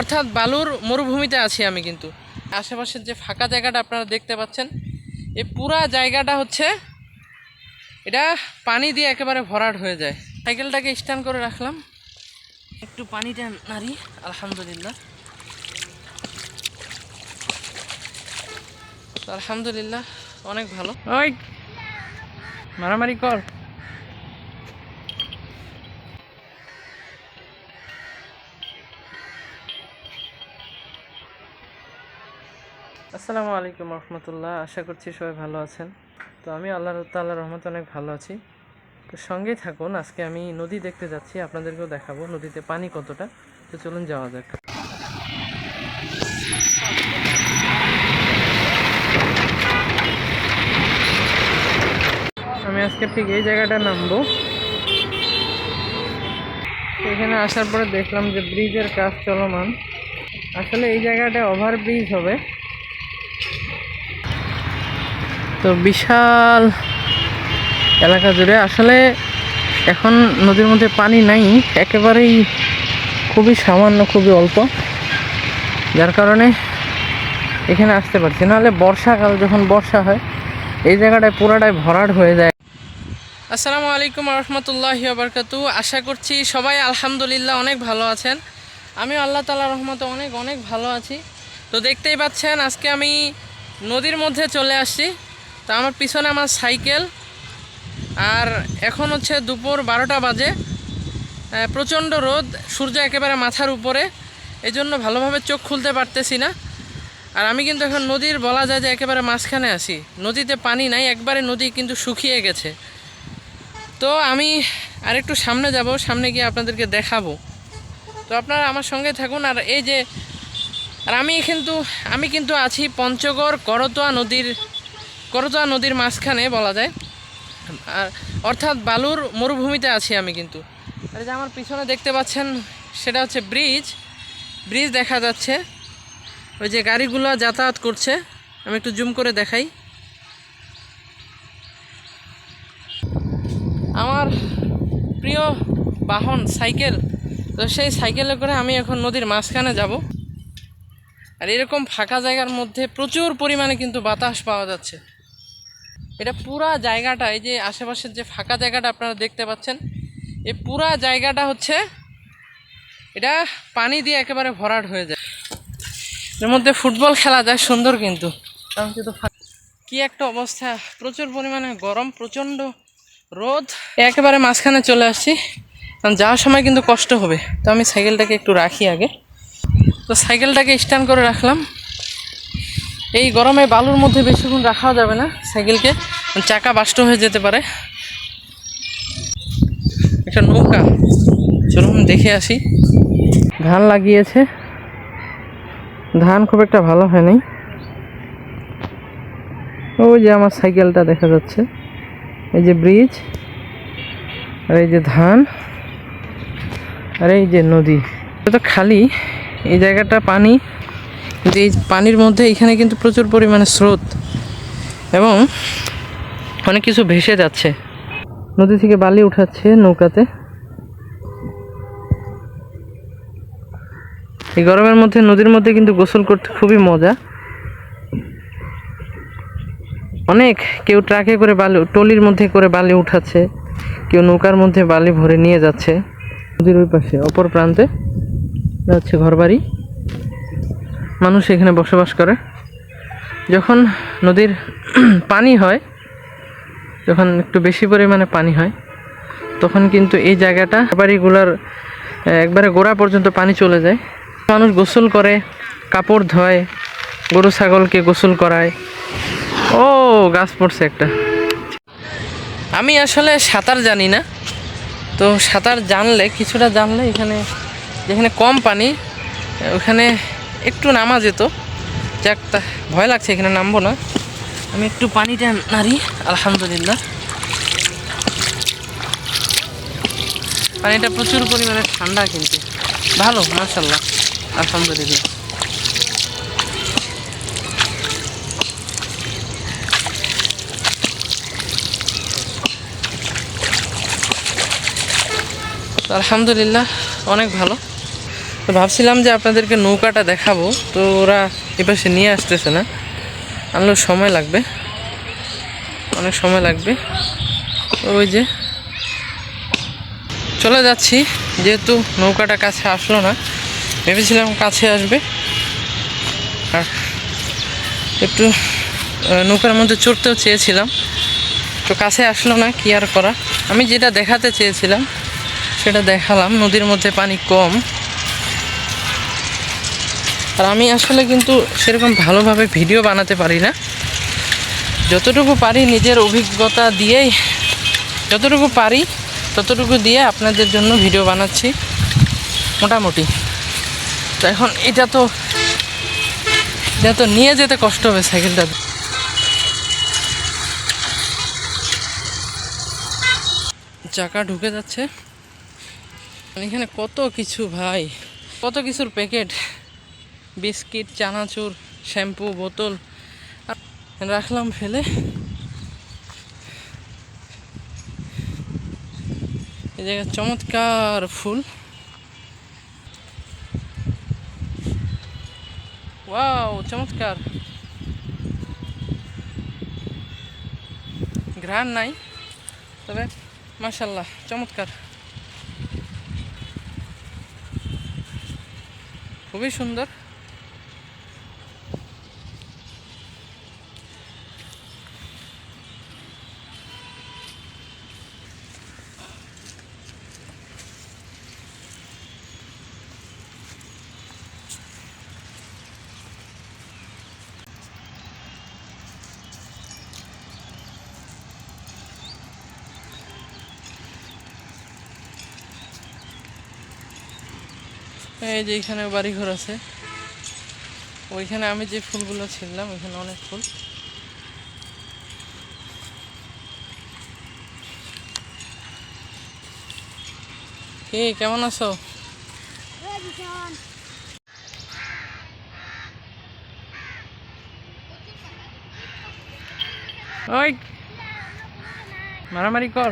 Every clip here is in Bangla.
অর্থাৎ বালুর মরুভূমিতে আছি আমি কিন্তু। আশেপাশের যে ফাঁকা জায়গাটা আপনারা দেখতে পাচ্ছেন এই পুরা জায়গাটা হচ্ছে, এটা পানি দিয়ে একেবারে ভরাট হয়ে যায়। সাইকেলটাকে স্ট্যান্ড করে রাখলাম। একটু পানিটা নাড়ি, আলহামদুলিল্লাহ। আলহামদুলিল্লাহ, অনেক ভালো। ওই, মারামারি কর। আসসালামু আলাইকুম রহমতুল্লাহ। আশা করছি সবাই ভালো আছেন। তো আমি আল্লাহ তাল্লাহ রহমত অনেক ভালো আছি। তো সঙ্গেই থাকুন, আজকে আমি নদী দেখতে যাচ্ছি, আপনাদেরকেও দেখাবো নদীতে পানি কতটা। তো চলুন যাওয়া যাক। আমি আজকে ঠিক এই জায়গাটা নামবো। এখানে আসার পরে দেখলাম যে ব্রিজের কাজ চলমান। আসলে এই জায়গাটা ওভার ব্রিজ হবে। তো বিশাল এলাকা জুড়ে। আসলে এখন নদীর মধ্যে পানি নাই, একেবারেই খুবই সামান্য, খুবই অল্প। যার কারণে এখানে আসতে পারছি নাহলে বর্ষাকাল, যখন বর্ষা হয়, এই জায়গাটায় পুরাটাই ভরাট হয়ে যায়। আসসালামু আলাইকুম রহমতুল্লাহি বারকাতু। আশা করছি সবাই আলহামদুলিল্লাহ অনেক ভালো আছেন। আমি আল্লাহ তালা রহমতে অনেক অনেক ভালো আছি। তো দেখতেই পাচ্ছেন, আজকে আমি নদীর মধ্যে চলে আসছি। তো আমার পিছনে আমার সাইকেল। আর এখন হচ্ছে দুপুর বারোটা বাজে। প্রচণ্ড রোদ, সূর্য একেবারে মাথার উপরে। এই জন্য ভালোভাবে চোখ খুলতে পারতেছি না। আর আমি কিন্তু এখন নদীর বলা যায় যে একেবারে মাঝখানে আছি। নদীতে পানি নাই, একবারে নদী কিন্তু শুকিয়ে গেছে। তো আমি আরেকটু সামনে যাব, সামনে গিয়ে আপনাদেরকে দেখাবো। তো আপনারা আমার সঙ্গে থাকুন, আর এই যে, আর আমি কিন্তু আমি কিন্তু আছি পঞ্চগড় করতোয়া নদীর করতোয়া নদীর মাঝখানে বলা যায়। আর অর্থাৎ বালুর মরুভূমিতে আছি আমি কিন্তু। আর যে আমার পিছনে দেখতে পাচ্ছেন, সেটা হচ্ছে ব্রিজ। ব্রিজ দেখা যাচ্ছে। ওই যে গাড়িগুলো যাতায়াত করছে। আমি একটু জুম করে দেখাই। আমার প্রিয় বাহন, সাইকেল। তো সেই সাইকেলে করে আমি এখন নদীর মাঝখানে যাব। আর এরকম ফাঁকা জায়গার মধ্যে প্রচুর পরিমাণে কিন্তু বাতাস পাওয়া যাচ্ছে। এটা পুরা জায়গাটা, এই যে আশেপাশের যে ফাঁকা জায়গাটা আপনারা দেখতে পাচ্ছেন, এই পুরা জায়গাটা হচ্ছে, এটা পানি দিয়ে একেবারে ভরাট হয়ে যায়। এর মধ্যে ফুটবল খেলা যায়, সুন্দর কিন্তু। কারণ কিন্তু কি একটা অবস্থা, প্রচুর পরিমাণে গরম, প্রচণ্ড রোদ। একেবারে মাঝখানে চলে আসছি, কারণ যাওয়ার সময় কিন্তু কষ্ট হবে। তো আমি সাইকেলটাকে একটু রাখি আগে। তো সাইকেলটাকে স্ট্যান্ড করে রাখলাম। এই গরমে বালুর মধ্যে বেশিক্ষণ রাখাও যাবে না, সাইকেলকে। চাকা বাষ্ট হয়ে যেতে পারে। একটা নৌকা। চলুন দেখে আসি। ধান লাগিয়েছে। ধান খুব একটা ভালো হয়নি। ওই যে আমার সাইকেলটা দেখা যাচ্ছে। এই যে ব্রিজ, আর এই যে ধান, আর এই যে নদী। তো খালি। এই জায়গাটা পানি কিন্তু এই পানির মধ্যে এখানে কিন্তু প্রচুর পরিমাণে স্রোত এবং অনেক কিছু ভেসে যাচ্ছে। নদী থেকে বালি উঠাচ্ছে নৌকাতে। এই গরমের মধ্যে, নদীর মধ্যে কিন্তু গোসল করতে খুবই মজা। অনেক কেউ ট্রাকে করে বালি টলির মধ্যে করে বালি উঠাচ্ছে। কেউ নৌকার মধ্যে বালি ভরে নিয়ে যাচ্ছে। নদীর ওই পাশে, অপর প্রান্তে যাচ্ছে ঘরবাড়ি। মানুষ এখানে বসবাস করে। যখন নদীর পানি হয়, যখন একটু বেশি পরিমাণে পানি হয়, তখন কিন্তু এই জায়গাটা বাড়িগুলোর একবারে গোড়া পর্যন্ত পানি চলে যায়। মানুষ গোসল করে, কাপড় ধোয়, গরু, ছাগলকে গোসল করায়। ও, গাছ পড়ছে একটা। আমি আসলে সাঁতার জানি না। তো সাঁতার জানলে, কিছুটা জানলে এখানে, যেখানে কম পানি, ওখানে একটু নামা যেত যাক, তা ভয় লাগছে, এখানে নামবো না। আমি একটু পানিটা নাড়ি, আলহামদুলিল্লাহ। পানিটা প্রচুর পরিমাণে ঠান্ডা কিন্তু। ভালো মার্শাল্লাহ আলহামদুলিল্লাহ। আলহামদুলিল্লাহ, অনেক ভালো। তো ভাবছিলাম যে আপনাদেরকে নৌকাটা দেখাবো। তো ওরা এপাশে নিয়ে আসতেছে না। আনলেও সময় লাগবে। অনেক সময় লাগবে। ওই যে চলে যাচ্ছি। যেহেতু নৌকাটা কাছে আসলো না, ভেবেছিলাম কাছে আসবে। আর একটু নৌকার মধ্যে চড়তেও চেয়েছিলাম। তো কাছে আসলো না, কি আর করা? আমি যেটা দেখাতে চেয়েছিলাম, সেটা দেখালাম। নদীর মধ্যে পানি কম। আর আমি আসলে কিন্তু সেরকম ভালোভাবে ভিডিও বানাতে পারি না। যতটুকু পারি নিজের অভিজ্ঞতা দিয়েই, যতটুকু পারি ততটুকু দিয়ে আপনাদের জন্য ভিডিও বানাচ্ছি, মোটামুটি। তো এখন এটা তো এটা তো নিয়ে যেতে কষ্ট হবে সাইকেলটা চাকা ঢুকে যাচ্ছে। এখানে কত কিছু ভাই, কত কিছুর প্যাকেট। বিস্কিট, চানাচুর, শ্যাম্পু, বোতল রাখলাম ফেলে। এই জায়গায় চমৎকার ফুল। ওয়াও, চমৎকার। ঘ্রাণ নাই, তবে মাশাল্লাহ চমৎকার। খুবই সুন্দর। এই যে এখানে বাড়িঘর আছে। ওইখানে আমি যে ফুলগুলো ছিলাম ওইখানে অনেক ফুল। কি, কেমন আছো? ওই, মারামারি কর।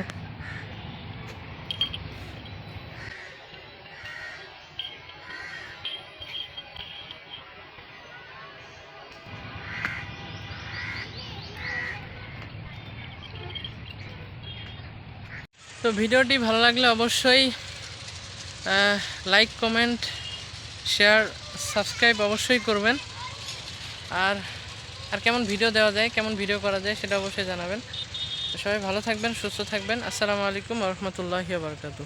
তো ভিডিওটি ভালো লাগলে অবশ্যই লাইক কমেন্ট শেয়ার সাবস্ক্রাইব অবশ্যই করবেন। আর আর কেমন ভিডিও দেওয়া যায়, কেমন ভিডিও করা যায় সেটা অবশ্যই জানাবেন। সবাই ভালো থাকবেন, সুস্থ থাকবেন। আসসালামু আলাইকুম রহমতুল্লাহ বারকাতু